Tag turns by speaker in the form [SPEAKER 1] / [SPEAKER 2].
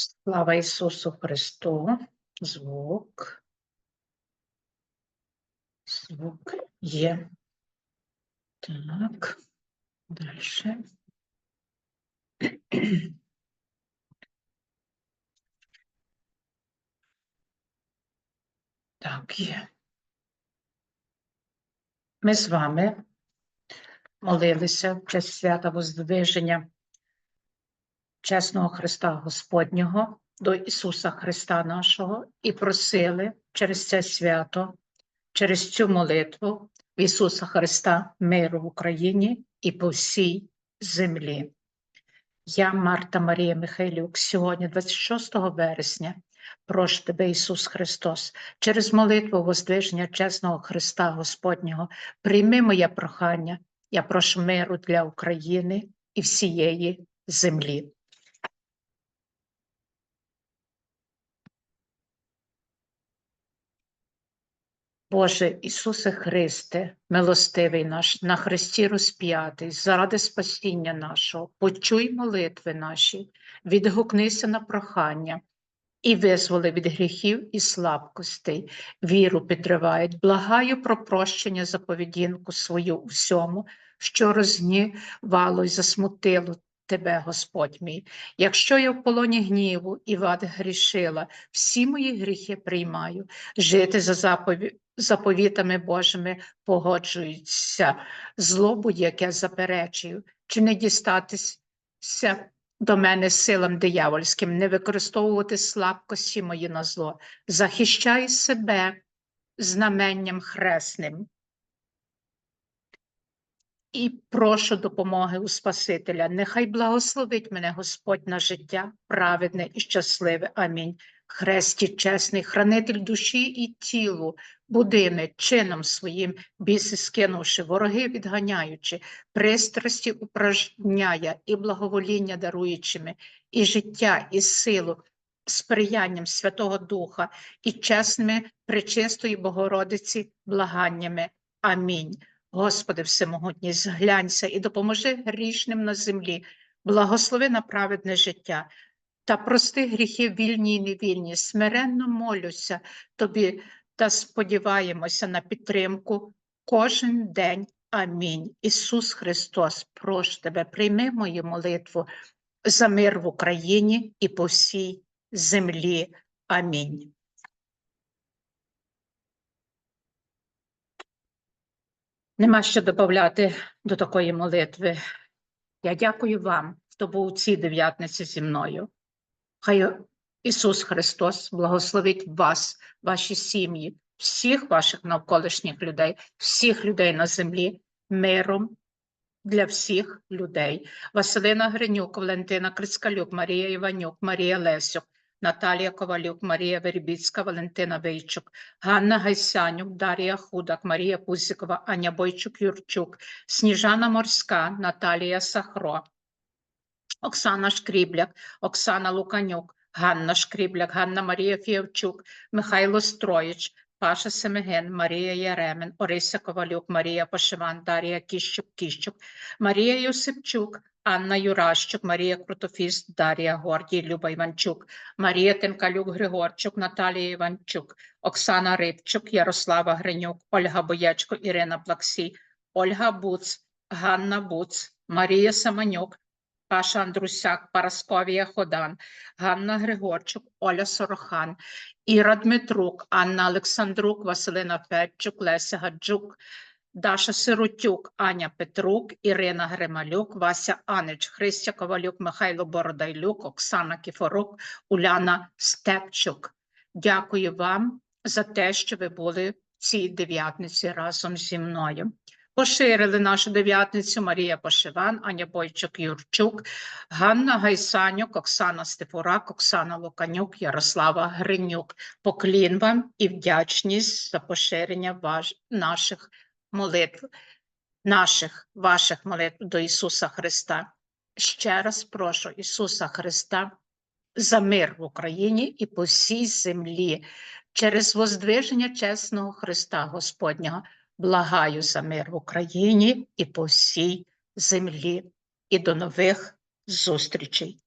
[SPEAKER 1] Слава Ісусу Христу. Звук. Звук є. Так. Дальше. Так, є. Ми з вами молилися в честь свята Воздвиження чесного Христа Господнього до Ісуса Христа нашого і просили через це свято, через цю молитву Ісуса Христа миру в Україні і по всій землі. Я, Марта Марія Михайлюк, сьогодні, 26 вересня, прошу тебе, Ісус Христос, через молитву воздвиження чесного Христа Господнього, прийми моє прохання, я прошу миру для України і всієї землі. Боже Ісусе Христе, милостивий наш, на Христі розп'ятий, заради спасіння нашого, почуй молитви наші, відгукнися на прохання і визволи від гріхів і слабкостей, віру підривають, благаю про прощення за поведінку свою у всьому, що розгнівало й засмутило тебе, Господь мій. Якщо я в полоні гніву і вад грішила, всі мої гріхи приймаю, жити за запові... заповітами Божими погоджуються, злобу, яке заперечую, чи не дістатися до мене силам диявольським, не використовувати слабкості мої на зло, захищай себе знаменням хресним. І прошу допомоги у Спасителя. Нехай благословить мене Господь на життя, праведне і щасливе. Амінь. Хресті чесний, хранитель душі і тілу, будини чином своїм, біси скинувши, вороги відганяючи, пристрасті упражняє і благовоління даруючими, і життя, і силу, сприянням Святого Духа, і чесними пречистої Богородиці благаннями. Амінь. Господи Всемогутній, зглянься і допоможи грішним на землі, благослови на праведне життя та прости гріхи вільні і невільні. Смиренно молюся тобі та сподіваємося на підтримку кожен день. Амінь. Ісус Христос, прошу тебе, прийми мою молитву за мир в Україні і по всій землі. Амінь. Нема що додати до такої молитви. Я дякую вам, хто був у цій дев'ятниці зі мною. Хай Ісус Христос благословить вас, ваші сім'ї, всіх ваших навколишніх людей, всіх людей на землі, миром для всіх людей. Василина Гринюк, Валентина Крицкалюк, Марія Іванюк, Марія Лесюк, Наталія Ковалюк, Марія Вербіцька, Валентина Вийчук, Ганна Гайсянюк, Дар'я Худак, Марія Пузикова, Аня Бойчук, Юрчук, Сніжана Морська, Наталія Сахро, Оксана Шкрібляк, Оксана Луканюк, Ганна Шкрібляк, Ганна Марія Фіявчук, Михайло Строїч, Паша Семеген, Марія Яремен, Орися Ковалюк, Марія Пошиван, Дар'я Кіщук, Кіщук, Марія Юсипчук, Анна Юращук, Марія Крутофіс, Дар'я Гордій, Люба Іванчук, Марія Тенкалюк, Григорчук, Наталія Іванчук, Оксана Рибчук, Ярослава Гринюк, Ольга Боячко, Ірина Плаксій, Ольга Буц, Ганна Буц, Марія Саманюк, Паша Андрусяк, Парасковія Ходан, Ганна Григорчук, Оля Сорохан, Іра Дмитрук, Анна Олександрук, Василина Федчук, Леся Гаджук, Даша Сиротюк, Аня Петрук, Ірина Грималюк, Вася Анич, Христя Ковалюк, Михайло Бородайлюк, Оксана Кіфорук, Уляна Степчук. Дякую вам за те, що ви були в цій дев'ятниці разом зі мною. Поширили нашу дев'ятницю Марія Пошиван, Аня Бойчук Юрчук, Ганна Гайсанюк, Оксана Стефурак, Оксана Луканюк, Ярослава Гринюк. Поклін вам і вдячність за поширення ваш, наших молитв, наших ваших молитв до Ісуса Христа. Ще раз прошу Ісуса Христа за мир в Україні і по всій землі через воздвиження чесного Христа Господнього. Благаю за мир в Україні і по всій землі. І до нових зустрічей.